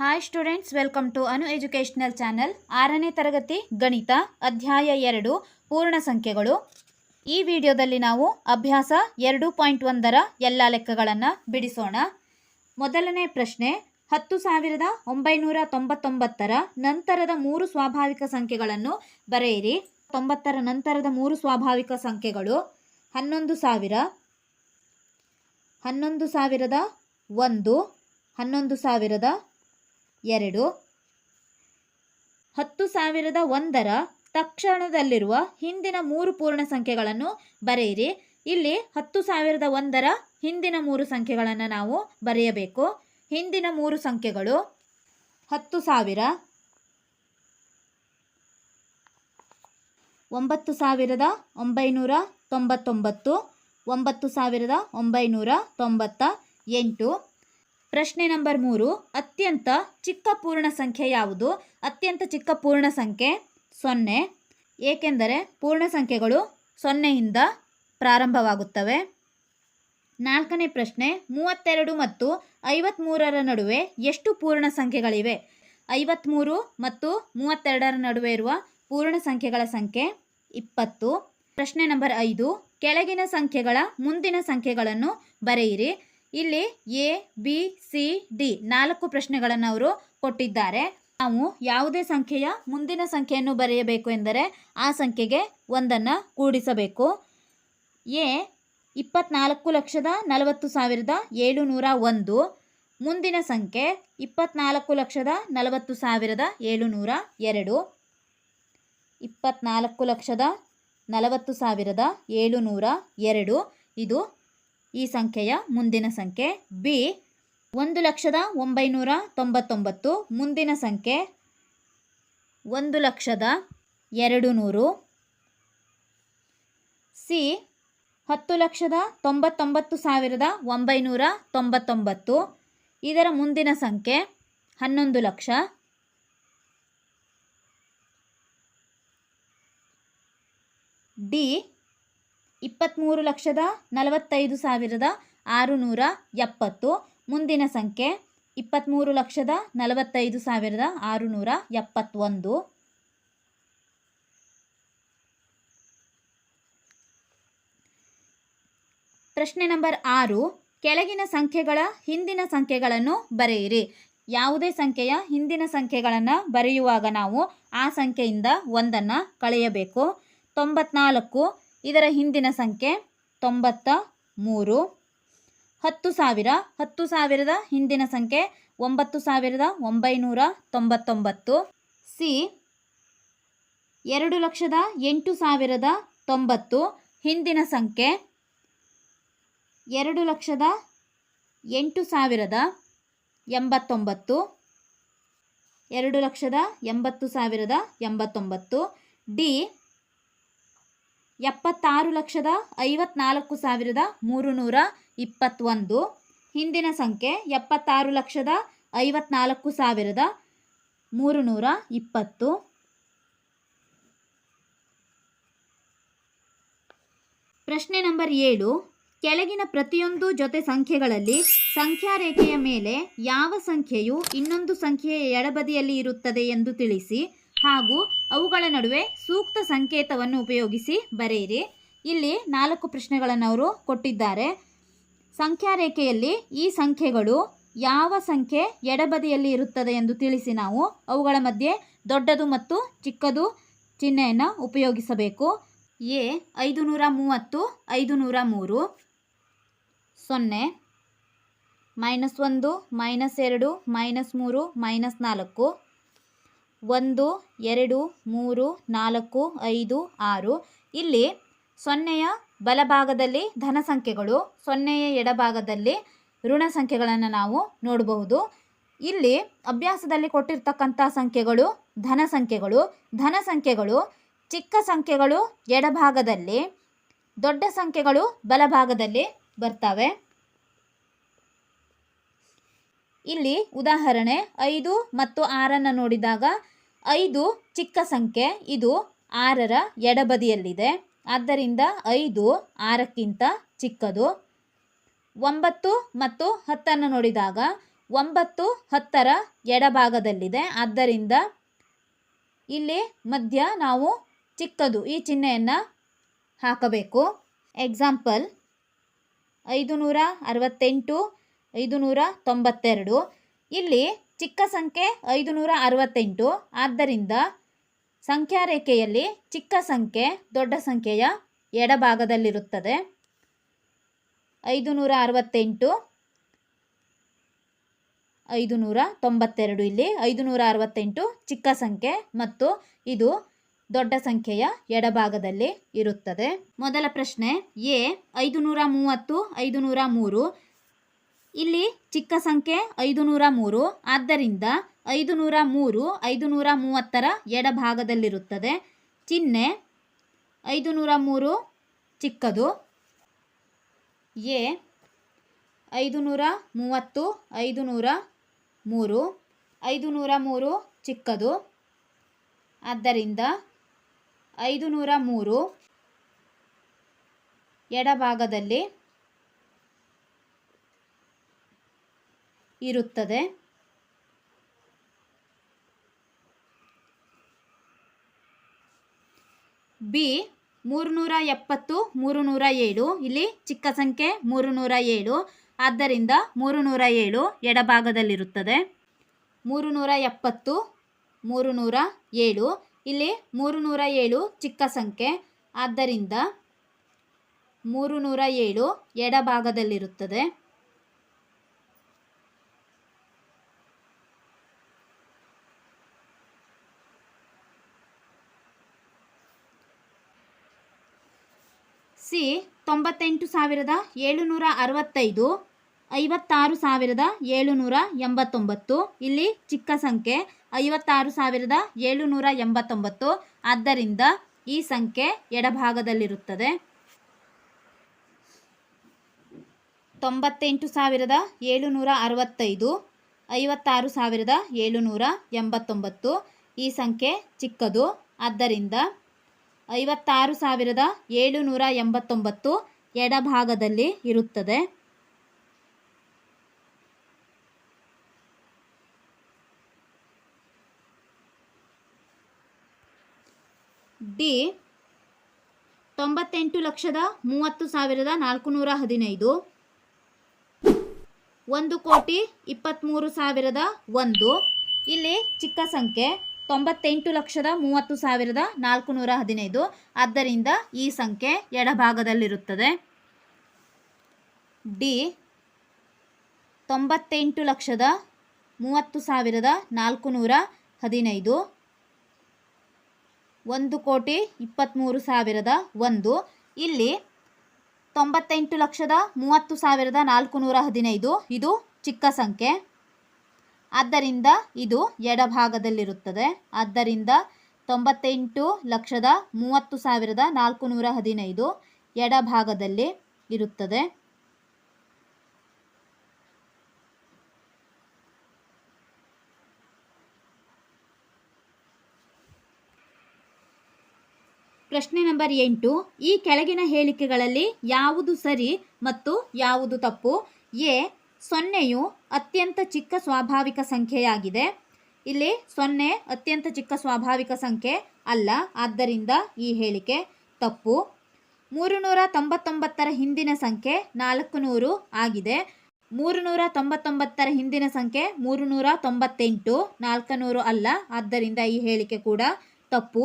Hi students welcome to Anu educational channel ಆರನೇ ತರಗತಿ, ಗಣಿತ, ಅಧ್ಯಾಯ ಎರಡು, ಪೂರ್ಣ ಸಂಖ್ಯೆಗಳು. ಈ ವಿಡಿಯೋದಲ್ಲಿ ನಾವು ಅಭ್ಯಾಸ ಎರಡು ಪಾಯಿಂಟ್ ಒಂದರ ಎಲ್ಲ ಲೆಕ್ಕಗಳನ್ನು ಬಿಡಿಸೋಣ. ಮೊದಲನೇ ಪ್ರಶ್ನೆ, ಹತ್ತು ಸಾವಿರದ ಒಂಬೈನೂರ ತೊಂಬತ್ತೊಂಬತ್ತರ ನಂತರದ ಮೂರು ಸ್ವಾಭಾವಿಕ ಸಂಖ್ಯೆಗಳನ್ನು ಬರೆಯಿರಿ. ತೊಂಬತ್ತರ ನಂತರದ ಮೂರು ಸ್ವಾಭಾವಿಕ ಸಂಖ್ಯೆಗಳು, ಹನ್ನೊಂದು ಸಾವಿರ, ಹನ್ನೊಂದು ಸಾವಿರದ ಒಂದು, ಹನ್ನೊಂದು ಸಾವಿರದ ಎರಡು. ಹತ್ತು ಸಾವಿರದ ಒಂದರ ತಕ್ಷಣದಲ್ಲಿರುವ ಹಿಂದಿನ ಮೂರು ಪೂರ್ಣ ಸಂಖ್ಯೆಗಳನ್ನು ಬರೆಯಿರಿ. ಇಲ್ಲಿ ಹತ್ತು ಸಾವಿರದ ಒಂದರ ಹಿಂದಿನ ಮೂರು ಸಂಖ್ಯೆಗಳನ್ನು ನಾವು ಬರೆಯಬೇಕು. ಹಿಂದಿನ ಮೂರು ಸಂಖ್ಯೆಗಳು ಹತ್ತು ಸಾವಿರ, ಒಂಬತ್ತು ಸಾವಿರದ ಒಂಬೈನೂರ ತೊಂಬತ್ತೊಂಬತ್ತು, ಒಂಬತ್ತು ಸಾವಿರದ ಒಂಬೈನೂರ ತೊಂಬತ್ತ ಎಂಟು. ಪ್ರಶ್ನೆ ನಂಬರ್ ಮೂರು, ಅತ್ಯಂತ ಚಿಕ್ಕ ಪೂರ್ಣ ಸಂಖ್ಯೆ ಯಾವುದು? ಅತ್ಯಂತ ಚಿಕ್ಕ ಪೂರ್ಣ ಸಂಖ್ಯೆ ಸೊನ್ನೆ. ಏಕೆಂದರೆ ಪೂರ್ಣ ಸಂಖ್ಯೆಗಳು ಸೊನ್ನೆಯಿಂದ ಪ್ರಾರಂಭವಾಗುತ್ತವೆ. ನಾಲ್ಕನೇ ಪ್ರಶ್ನೆ, ಮೂವತ್ತೆರಡು ಮತ್ತು ಐವತ್ತ್ಮೂರರ ನಡುವೆ ಎಷ್ಟು ಪೂರ್ಣ ಸಂಖ್ಯೆಗಳಿವೆ? ಐವತ್ತ್ಮೂರು ಮತ್ತು ಮೂವತ್ತೆರಡರ ನಡುವೆ ಇರುವ ಪೂರ್ಣ ಸಂಖ್ಯೆಗಳ ಸಂಖ್ಯೆ ಇಪ್ಪತ್ತು. ಪ್ರಶ್ನೆ ನಂಬರ್ ಐದು, ಕೆಳಗಿನ ಸಂಖ್ಯೆಗಳ ಮುಂದಿನ ಸಂಖ್ಯೆಗಳನ್ನು ಬರೆಯಿರಿ. ಇಲ್ಲಿ ಎ, ಬಿ, ಸಿ, ಡಿ ನಾಲ್ಕು ಪ್ರಶ್ನೆಗಳನ್ನು ಅವರು ಕೊಟ್ಟಿದ್ದಾರೆ. ನಾವು ಯಾವುದೇ ಸಂಖ್ಯೆಯ ಮುಂದಿನ ಸಂಖ್ಯೆಯನ್ನು ಬರೆಯಬೇಕು ಎಂದರೆ ಆ ಸಂಖ್ಯೆಗೆ ಒಂದನ್ನು ಕೂಡಿಸಬೇಕು. ಎ, ಇಪ್ಪತ್ನಾಲ್ಕು ಲಕ್ಷದ ನಲವತ್ತು ಸಾವಿರದ ಏಳುನೂರ ಒಂದು. ಮುಂದಿನ ಸಂಖ್ಯೆ, ಇಪ್ಪತ್ನಾಲ್ಕು ಲಕ್ಷದ ನಲವತ್ತು ಸಾವಿರದ ಏಳುನೂರ ಎರಡು. ಇಪ್ಪತ್ನಾಲ್ಕು ಲಕ್ಷದ ನಲವತ್ತು ಸಾವಿರದ ಏಳುನೂರ ಎರಡು. ಇದು ಈ ಸಂಖ್ಯೆಯ ಮುಂದಿನ ಸಂಖ್ಯೆ ಬಿ ಒಂದು ಲಕ್ಷದ ಒಂಬೈನೂರ ತೊಂಬತ್ತೊಂಬತ್ತು. ಮುಂದಿನ ಸಂಖ್ಯೆ ಒಂದು ಲಕ್ಷದ ಎರಡು ನೂರು ಸಿ ಹತ್ತು ಲಕ್ಷದ ತೊಂಬತ್ತೊಂಬತ್ತು ಸಾವಿರದ ಒಂಬೈನೂರ ತೊಂಬತ್ತೊಂಬತ್ತು. ಇದರ ಮುಂದಿನ ಸಂಖ್ಯೆ ಹನ್ನೊಂದು ಲಕ್ಷ. ಡಿ ಇಪ್ಪತ್ತ್ಮೂರು ಲಕ್ಷದ ನಲವತ್ತೈದು ಸಾವಿರದ ಆರುನೂರ ಎಪ್ಪತ್ತು. ಮುಂದಿನ ಸಂಖ್ಯೆ ಇಪ್ಪತ್ತ್ಮೂರು ಲಕ್ಷದ ನಲವತ್ತೈದು ಸಾವಿರದ ಆರುನೂರ ಎಪ್ಪತ್ತೊಂದು. ಪ್ರಶ್ನೆ ನಂಬರ್ ಆರು, ಕೆಳಗಿನ ಸಂಖ್ಯೆಗಳ ಹಿಂದಿನ ಸಂಖ್ಯೆಗಳನ್ನು ಬರೆಯಿರಿ. ಯಾವುದೇ ಸಂಖ್ಯೆಯ ಹಿಂದಿನ ಸಂಖ್ಯೆಗಳನ್ನು ಬರೆಯುವಾಗ ನಾವು ಆ ಸಂಖ್ಯೆಯಿಂದ ಒಂದನ್ನು ಕಳೆಯಬೇಕು. ತೊಂಬತ್ನಾಲ್ಕು ಇದರ ಹಿಂದಿನ ಸಂಖ್ಯೆ ತೊಂಬತ್ತ ಮೂರು. ಹತ್ತು ಸಾವಿರ, ಹತ್ತು ಸಾವಿರದ ಹಿಂದಿನ ಸಂಖ್ಯೆ ಒಂಬತ್ತು ಸಾವಿರದ ಒಂಬೈನೂರ ತೊಂಬತ್ತೊಂಬತ್ತು. ಸಿ, ಎರಡು ಲಕ್ಷದ ಎಂಟು ಸಾವಿರದ ತೊಂಬತ್ತು. ಹಿಂದಿನ ಸಂಖ್ಯೆ ಎರಡು ಲಕ್ಷದ ಎಂಟು ಸಾವಿರದ ಎಂಬತ್ತೊಂಬತ್ತು. ಎರಡು ಲಕ್ಷದ ಎಂಬತ್ತು ಸಾವಿರದ ಎಂಬತ್ತೊಂಬತ್ತು. ಡಿ ಎಪ್ಪತ್ತಾರು ಲಕ್ಷದ ಐವತ್ನಾಲ್ಕು ಸಾವಿರದ ಮೂರು ನೂರ ಇಪ್ಪತ್ತೊಂದು. ಹಿಂದಿನ ಸಂಖ್ಯೆ ಎಪ್ಪತ್ತಾರು ಲಕ್ಷದ ಐವತ್ನಾಲ್ಕು ಸಾವಿರದ ಮೂರು ನೂರ ಇಪ್ಪತ್ತು. ಪ್ರಶ್ನೆ ನಂಬರ್ ಏಳು. ಕೆಳಗಿನ ಪ್ರತಿಯೊಂದು ಜೊತೆ ಸಂಖ್ಯೆಗಳಲ್ಲಿ ಸಂಖ್ಯಾ ರೇಖೆಯ ಮೇಲೆ ಯಾವ ಸಂಖ್ಯೆಯು ಇನ್ನೊಂದು ಸಂಖ್ಯೆಯ ಎಡಬದಿಯಲ್ಲಿ ಇರುತ್ತದೆ ಎಂದು ತಿಳಿಸಿ. ಹಾಗೂ ಅವುಗಳ ನಡುವೆ ಸೂಕ್ತ ಸಂಕೇತವನ್ನು ಉಪಯೋಗಿಸಿ ಬರೆಯಿರಿ. ಇಲ್ಲಿ ನಾಲ್ಕು ಪ್ರಶ್ನೆಗಳನ್ನು ಅವರು ಕೊಟ್ಟಿದ್ದಾರೆ. ಸಂಖ್ಯಾ ರೇಖೆಯಲ್ಲಿ ಈ ಸಂಖ್ಯೆಗಳು ಯಾವ ಸಂಖ್ಯೆ ಎಡಬದಿಯಲ್ಲಿ ಇರುತ್ತದೆ ಎಂದು ತಿಳಿಸಿ ನಾವು. ಅವುಗಳ ಮಧ್ಯೆ ದೊಡ್ಡದು ಮತ್ತು ಚಿಕ್ಕದು ಚಿಹ್ನೆಯನ್ನು ಉಪಯೋಗಿಸಬೇಕು. ಎ ಐದು ನೂರ ಮೂವತ್ತು ಐದು ನೂರ ಮೂರು, ಸೊನ್ನೆ, ಮೈನಸ್ ಒಂದು, ಮೈನಸ್ ಎರಡು, ಮೈನಸ್ ಮೂರು, ಮೈನಸ್ ನಾಲ್ಕು. ಒಂದು, ಎರಡು, ಮೂರು, ನಾಲ್ಕು, ಐದು, ಆರು. ಇಲ್ಲಿ ಸೊನ್ನೆಯ ಬಲಭಾಗದಲ್ಲಿ ಧನ ಸಂಖ್ಯೆಗಳು, ಸೊನ್ನೆಯ ಎಡಭಾಗದಲ್ಲಿ ಋಣ ಸಂಖ್ಯೆಗಳನ್ನು ನಾವು ನೋಡಬಹುದು. ಇಲ್ಲಿ ಅಭ್ಯಾಸದಲ್ಲಿ ಕೊಟ್ಟಿರ್ತಕ್ಕಂಥ ಸಂಖ್ಯೆಗಳು, ಧನ ಸಂಖ್ಯೆಗಳು. ಧನ ಸಂಖ್ಯೆಗಳು ಚಿಕ್ಕ ಸಂಖ್ಯೆಗಳು ಎಡಭಾಗದಲ್ಲಿ, ದೊಡ್ಡ ಸಂಖ್ಯೆಗಳು ಬಲಭಾಗದಲ್ಲಿ ಬರ್ತವೆ. ಇಲ್ಲಿ ಉದಾಹರಣೆ ಐದು ಮತ್ತು ಆರನ್ನು ನೋಡಿದಾಗ ಐದು ಚಿಕ್ಕ ಸಂಖ್ಯೆ, ಇದು ಆರರ ಎಡಬದಿಯಲ್ಲಿದೆ. ಆದ್ದರಿಂದ ಐದು ಆರಕ್ಕಿಂತ ಚಿಕ್ಕದು. ಒಂಬತ್ತು ಮತ್ತು ಹತ್ತನ್ನು ನೋಡಿದಾಗ ಒಂಬತ್ತು ಹತ್ತರ ಎಡಭಾಗದಲ್ಲಿದೆ. ಆದ್ದರಿಂದ ಇಲ್ಲಿ ಮಧ್ಯ ನಾವು ಚಿಕ್ಕದು ಈ ಚಿಹ್ನೆಯನ್ನು ಹಾಕಬೇಕು. ಎಕ್ಸಾಂಪಲ್ ಐದು ನೂರ ಅರವತ್ತೆಂಟು ಐದು ನೂರ ತೊಂಬತ್ತೆರಡು. ಇಲ್ಲಿ ಚಿಕ್ಕ ಸಂಖ್ಯೆ ಐದು ನೂರ ಅರವತ್ತೆಂಟು ಆದ್ದರಿಂದ ಸಂಖ್ಯಾ ರೇಖೆಯಲ್ಲಿ ಚಿಕ್ಕ ಸಂಖ್ಯೆ ದೊಡ್ಡ ಸಂಖ್ಯೆಯ ಎಡಭಾಗದಲ್ಲಿರುತ್ತದೆ. ಐದು ನೂರ ಅರವತ್ತೆಂಟು ಐದು ನೂರ ತೊಂಬತ್ತೆರಡು ಇಲ್ಲಿ ಐದು ನೂರ ಅರವತ್ತೆಂಟು ಚಿಕ್ಕ ಸಂಖ್ಯೆ ಮತ್ತು ಇದು ದೊಡ್ಡ ಸಂಖ್ಯೆಯ ಎಡಭಾಗದಲ್ಲಿ ಇರುತ್ತದೆ. ಮೊದಲ ಪ್ರಶ್ನೆ ಎ ಐದು ನೂರ ಮೂವತ್ತು ಐದು ನೂರ ಮೂರು ಇಲ್ಲಿ ಚಿಕ್ಕ ಸಂಖ್ಯೆ ಐದು ನೂರ ಮೂರು. ಆದ್ದರಿಂದ ಐದು ನೂರ ಮೂರು ಐದು ನೂರ ಮೂವತ್ತರ ಎಡಭಾಗದಲ್ಲಿರುತ್ತದೆ. ಚಿಹ್ನೆ ಐದು ನೂರ ಮೂರು, ಚಿಕ್ಕದು. ಎ ಐದು ನೂರ ಮೂವತ್ತು ಐದು ನೂರ ಮೂರು ಐದು ನೂರ ಮೂರು, ಚಿಕ್ಕದು. ಆದ್ದರಿಂದ ಐದು ನೂರ ಮೂರು ಎಡಭಾಗದಲ್ಲಿ ಇರುತ್ತದೆ. ಬಿ ಮೂರು ನೂರ ಎಪ್ಪತ್ತು ಮೂರು ನೂರ ಏಳು. ಇಲ್ಲಿ ಚಿಕ್ಕ ಸಂಖ್ಯೆ ಮೂರು ನೂರ ಏಳು. ಆದ್ದರಿಂದ ಮೂರು ನೂರ ಏಳು ಎಡಭಾಗದಲ್ಲಿರುತ್ತದೆ. ಮೂರು ನೂರ ಎಪ್ಪತ್ತು ಮೂರು ನೂರ ಏಳು. ಇಲ್ಲಿ ಮೂರು ನೂರ ಏಳು ಚಿಕ್ಕ ಸಂಖ್ಯೆ. ಆದ್ದರಿಂದ ಮೂರು ನೂರ ಏಳು ಎಡಭಾಗದಲ್ಲಿರುತ್ತದೆ. ಸಿ ತೊಂಬತ್ತೆಂಟು ಸಾವಿರದ ಏಳುನೂರ ಅರವತ್ತೈದು, ಐವತ್ತಾರು ಸಾವಿರದ ಏಳುನೂರ ಎಂಬತ್ತೊಂಬತ್ತು, ಇಲ್ಲಿ ಚಿಕ್ಕ ಸಂಖ್ಯೆ ಐವತ್ತಾರು ಸಾವಿರದ ಏಳುನೂರ ಎಂಬತ್ತೊಂಬತ್ತು, ಆದ್ದರಿಂದ ಈ ಸಂಖ್ಯೆ ಎಡಭಾಗದಲ್ಲಿರುತ್ತದೆ. ತೊಂಬತ್ತೆಂಟು ಸಾವಿರದ ಏಳುನೂರ ಅರವತ್ತೈದು, ಐವತ್ತಾರು ಸಾವಿರದ ಏಳುನೂರ ಎಂಬತ್ತೊಂಬತ್ತು, ಈ ಸಂಖ್ಯೆ ಚಿಕ್ಕದು. ಆದ್ದರಿಂದ ಐವತ್ತಾರು ಸಾವಿರದ ಏಳುನೂರ ಎಂಬತ್ತೊಂಬತ್ತು ಎಡಭಾಗದಲ್ಲಿ ಇರುತ್ತದೆ. ಡಿ, ತೊಂಬತ್ತೆಂಟು ಲಕ್ಷದ ಮೂವತ್ತು ಸಾವಿರದ ನಾಲ್ಕುನೂರ ಹದಿನೈದು. ಒಂದು ಕೋಟಿ ಇಪ್ಪತ್ತ್ಮೂರು ಸಾವಿರದ ಒಂದು. ಇಲ್ಲಿ ಚಿಕ್ಕ ಸಂಖ್ಯೆ. ತೊಂಬತ್ತೆಂಟು ಲಕ್ಷದ ಮೂವತ್ತು ಸಾವಿರದ ನಾಲ್ಕು ನೂರ ಹದಿನೈದು. ಆದ್ದರಿಂದ ಈ ಸಂಖ್ಯೆ ಎಡಭಾಗದಲ್ಲಿರುತ್ತದೆ. ಡಿ, ತೊಂಬತ್ತೆಂಟು ಲಕ್ಷದ ಮೂವತ್ತು ಸಾವಿರದ ನಾಲ್ಕು ನೂರ ಹದಿನೈದು. ಒಂದು ಕೋಟಿ ಇಪ್ಪತ್ತ್ಮೂರು ಸಾವಿರದ ಒಂದು. ಇಲ್ಲಿ ತೊಂಬತ್ತೆಂಟು ಲಕ್ಷದ ಮೂವತ್ತು ಸಾವಿರದ ನಾಲ್ಕು ನೂರ ಹದಿನೈದು. ಇದು ಚಿಕ್ಕ ಸಂಖ್ಯೆ. ಆದ್ದರಿಂದ ಇದು ಎಡಭಾಗದಲ್ಲಿರುತ್ತದೆ. ಆದ್ದರಿಂದ ತೊಂಬತ್ತೆಂಟು ಲಕ್ಷದ ಮೂವತ್ತು ಸಾವಿರದ ನಾಲ್ಕು ನೂರ ಹದಿನೈದು ಎಡಭಾಗದಲ್ಲಿ ಇರುತ್ತದೆ. ಪ್ರಶ್ನೆ ನಂಬರ್ ಎಂಟು. ಈ ಕೆಳಗಿನ ಹೇಳಿಕೆಗಳಲ್ಲಿ ಯಾವುದು ಸರಿ ಮತ್ತು ಯಾವುದು ತಪ್ಪು? ಎ. ಸೊನ್ನೆಯು ಅತ್ಯಂತ ಚಿಕ್ಕ ಸ್ವಾಭಾವಿಕ ಸಂಖ್ಯೆಯಾಗಿದೆ. ಇಲ್ಲಿ ಸೊನ್ನೆ ಅತ್ಯಂತ ಚಿಕ್ಕ ಸ್ವಾಭಾವಿಕ ಸಂಖ್ಯೆ ಅಲ್ಲ. ಆದ್ದರಿಂದ ಈ ಹೇಳಿಕೆ ತಪ್ಪು. ಮೂರು ನೂರ ತೊಂಬತ್ತೊಂಬತ್ತರ ಹಿಂದಿನ ಸಂಖ್ಯೆ ನಾಲ್ಕು ನೂರು ಆಗಿದೆ. ಮೂರು ನೂರ ತೊಂಬತ್ತೊಂಬತ್ತರ ಹಿಂದಿನ ಸಂಖ್ಯೆ ಮೂರು ನೂರ ತೊಂಬತ್ತೆಂಟು ನಾಲ್ಕು ನೂರು ಅಲ್ಲ. ಆದ್ದರಿಂದ ಈ ಹೇಳಿಕೆ ಕೂಡ ತಪ್ಪು.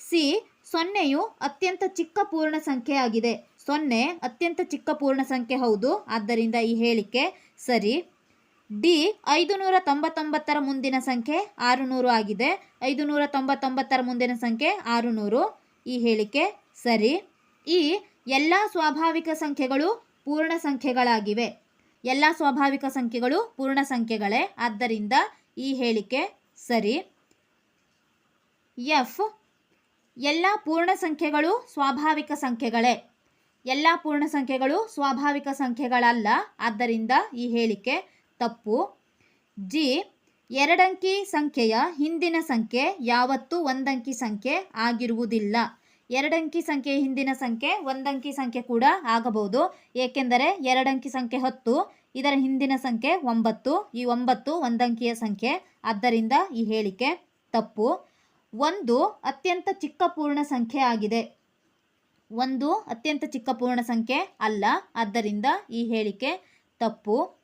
ಸಿ, ಸೊನ್ನೆಯು ಅತ್ಯಂತ ಚಿಕ್ಕ ಪೂರ್ಣ ಸಂಖ್ಯೆಯಾಗಿದೆ. ಸೊನ್ನೆ, ಅತ್ಯಂತ ಚಿಕ್ಕ ಪೂರ್ಣ ಸಂಖ್ಯೆ ಹೌದು. ಆದ್ದರಿಂದ ಈ ಹೇಳಿಕೆ ಸರಿ. ಡಿ ಐದು ನೂರ ತೊಂಬತ್ತೊಂಬತ್ತರ ಮುಂದಿನ ಸಂಖ್ಯೆ ಆರುನೂರು ಆಗಿದೆ. ಐದು ನೂರ ತೊಂಬತ್ತೊಂಬತ್ತರ ಮುಂದಿನ ಸಂಖ್ಯೆ ಆರುನೂರು. ಈ ಹೇಳಿಕೆ ಸರಿ. ಈ, ಎಲ್ಲ ಸ್ವಾಭಾವಿಕ ಸಂಖ್ಯೆಗಳು ಪೂರ್ಣ ಸಂಖ್ಯೆಗಳಾಗಿವೆ. ಎಲ್ಲ ಸ್ವಾಭಾವಿಕ ಸಂಖ್ಯೆಗಳು ಪೂರ್ಣ ಸಂಖ್ಯೆಗಳೇ. ಆದ್ದರಿಂದ ಈ ಹೇಳಿಕೆ ಸರಿ. ಎಫ್, ಎಲ್ಲ ಪೂರ್ಣ ಸಂಖ್ಯೆಗಳು ಸ್ವಾಭಾವಿಕ ಸಂಖ್ಯೆಗಳೇ. ಎಲ್ಲ ಪೂರ್ಣ ಸಂಖ್ಯೆಗಳು ಸ್ವಾಭಾವಿಕ ಸಂಖ್ಯೆಗಳಲ್ಲ. ಆದ್ದರಿಂದ ಈ ಹೇಳಿಕೆ ತಪ್ಪು. ಜಿ, ಎರಡಂಕಿ ಸಂಖ್ಯೆಯ ಹಿಂದಿನ ಸಂಖ್ಯೆ ಯಾವತ್ತೂ ಒಂದಂಕಿ ಸಂಖ್ಯೆ ಆಗಿರುವುದಿಲ್ಲ. ಎರಡಂಕಿ ಸಂಖ್ಯೆಯ ಹಿಂದಿನ ಸಂಖ್ಯೆ, ಒಂದಂಕಿ ಸಂಖ್ಯೆ ಕೂಡ ಆಗಬಹುದು. ಏಕೆಂದರೆ ಎರಡಂಕಿ ಸಂಖ್ಯೆ ಹತ್ತು, ಇದರ ಹಿಂದಿನ ಸಂಖ್ಯೆ ಒಂಬತ್ತು, ಈ ಒಂಬತ್ತು ಒಂದಂಕಿಯ ಸಂಖ್ಯೆ. ಆದ್ದರಿಂದ ಈ ಹೇಳಿಕೆ ತಪ್ಪು. ಒಂದು, ಅತ್ಯಂತ ಚಿಕ್ಕ ಪೂರ್ಣ ಸಂಖ್ಯೆ ಆಗಿದೆ. ಒಂದು ಅತ್ಯಂತ ಚಿಕ್ಕ ಪೂರ್ಣ ಸಂಖ್ಯೆ ಅಲ್ಲ. ಆದ್ದರಿಂದ ಈ ಹೇಳಿಕೆ ತಪ್ಪು.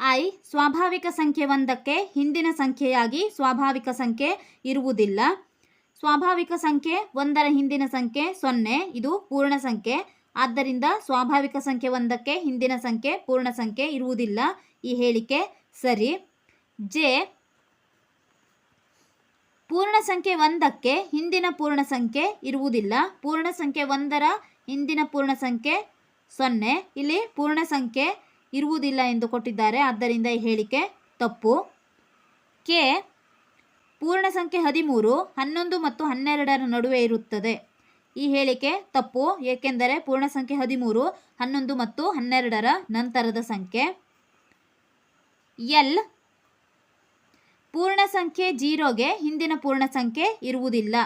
ಐ, ಸ್ವಾಭಾವಿಕ ಸಂಖ್ಯೆ ಒಂದಕ್ಕೆ ಹಿಂದಿನ ಸಂಖ್ಯೆಯಾಗಿ ಸ್ವಾಭಾವಿಕ ಸಂಖ್ಯೆ ಇರುವುದಿಲ್ಲ. ಸ್ವಾಭಾವಿಕ ಸಂಖ್ಯೆ ಒಂದರ ಹಿಂದಿನ ಸಂಖ್ಯೆ ಸೊನ್ನೆ, ಇದು ಪೂರ್ಣ ಸಂಖ್ಯೆ. ಆದ್ದರಿಂದ ಸ್ವಾಭಾವಿಕ ಸಂಖ್ಯೆ ಒಂದಕ್ಕೆ ಹಿಂದಿನ ಸಂಖ್ಯೆ ಪೂರ್ಣ ಸಂಖ್ಯೆ ಇರುವುದಿಲ್ಲ. ಈ ಹೇಳಿಕೆ ಸರಿ. ಜೆ ಪೂರ್ಣ ಸಂಖ್ಯೆ ಒಂದಕ್ಕೆ ಹಿಂದಿನ ಪೂರ್ಣ ಸಂಖ್ಯೆ ಇರುವುದಿಲ್ಲ. ಪೂರ್ಣ ಸಂಖ್ಯೆ ಒಂದರ ಹಿಂದಿನ ಪೂರ್ಣ ಸಂಖ್ಯೆ ಸೊನ್ನೆ. ಇಲ್ಲಿ ಪೂರ್ಣ ಸಂಖ್ಯೆ ಇರುವುದಿಲ್ಲ ಎಂದು ಕೊಟ್ಟಿದ್ದಾರೆ. ಆದ್ದರಿಂದ ಈ ಹೇಳಿಕೆ ತಪ್ಪು. ಕೆ. ಪೂರ್ಣ ಸಂಖ್ಯೆ ಹದಿಮೂರು, ಹನ್ನೊಂದು ಮತ್ತು ಹನ್ನೆರಡರ ನಡುವೆ ಇರುತ್ತದೆ. ಈ ಹೇಳಿಕೆ ತಪ್ಪು. ಏಕೆಂದರೆ ಪೂರ್ಣ ಸಂಖ್ಯೆ ಹದಿಮೂರು, ಹನ್ನೊಂದು ಮತ್ತು ಹನ್ನೆರಡರ ನಂತರದ ಸಂಖ್ಯೆ. ಎಲ್. ಪೂರ್ಣ ಸಂಖ್ಯೆ ಜೀರೋಗೆ ಹಿಂದಿನ ಪೂರ್ಣ ಸಂಖ್ಯೆ ಇರುವುದಿಲ್ಲ.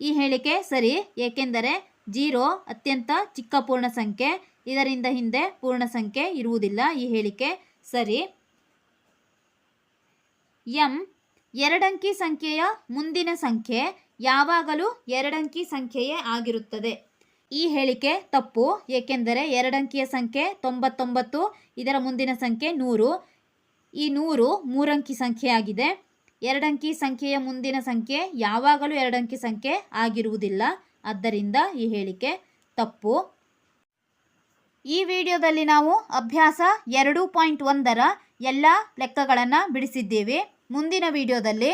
ಈ ಹೇಳಿಕೆ ಸರಿ, ಏಕೆಂದರೆ ಜೀರೋ ಅತ್ಯಂತ ಚಿಕ್ಕ ಪೂರ್ಣ ಸಂಖ್ಯೆ, ಇದರಿಂದ ಹಿಂದೆ ಪೂರ್ಣ ಸಂಖ್ಯೆ ಇರುವುದಿಲ್ಲ. ಈ ಹೇಳಿಕೆ ಸರಿ. ಎಂ, ಎರಡಂಕಿ ಸಂಖ್ಯೆಯ ಮುಂದಿನ ಸಂಖ್ಯೆ ಯಾವಾಗಲೂ ಎರಡಂಕಿ ಸಂಖ್ಯೆಯೇ ಆಗಿರುತ್ತದೆ. ಈ ಹೇಳಿಕೆ ತಪ್ಪು, ಏಕೆಂದರೆ ಎರಡಂಕಿಯ ಸಂಖ್ಯೆ ತೊಂಬತ್ತೊಂಬತ್ತು, ಇದರ ಮುಂದಿನ ಸಂಖ್ಯೆ ನೂರು ಈ ನೂರು ಮೂರಂಕಿ ಸಂಖ್ಯೆಯಾಗಿದೆ ಎರಡಂಕಿ ಸಂಖ್ಯೆಯ ಮುಂದಿನ ಸಂಖ್ಯೆ ಯಾವಾಗಲೂ ಎರಡಂಕಿ ಸಂಖ್ಯೆ ಆಗಿರುವುದಿಲ್ಲ. ಆದ್ದರಿಂದ ಈ ಹೇಳಿಕೆ ತಪ್ಪು. ಈ ವಿಡಿಯೋದಲ್ಲಿ ನಾವು ಅಭ್ಯಾಸ ಎರಡು ಪಾಯಿಂಟ್ ಒಂದರ ಎಲ್ಲ ಲೆಕ್ಕಗಳನ್ನು ಬಿಡಿಸಿದ್ದೇವೆ. ಮುಂದಿನ ವಿಡಿಯೋದಲ್ಲಿ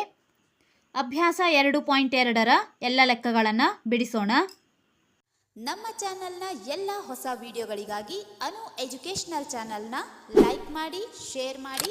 ಅಭ್ಯಾಸ ಎರಡು ಪಾಯಿಂಟ್ ಎರಡರ ಎಲ್ಲ ಲೆಕ್ಕಗಳನ್ನು ಬಿಡಿಸೋಣ. ನಮ್ಮ ಚಾನೆಲ್ನ ಎಲ್ಲ ಹೊಸ ವಿಡಿಯೋಗಳಿಗಾಗಿ ಅನು ಎಜುಕೇಷನಲ್ ಚಾನೆಲ್ನ ಲೈಕ್ ಮಾಡಿ, ಶೇರ್ ಮಾಡಿ.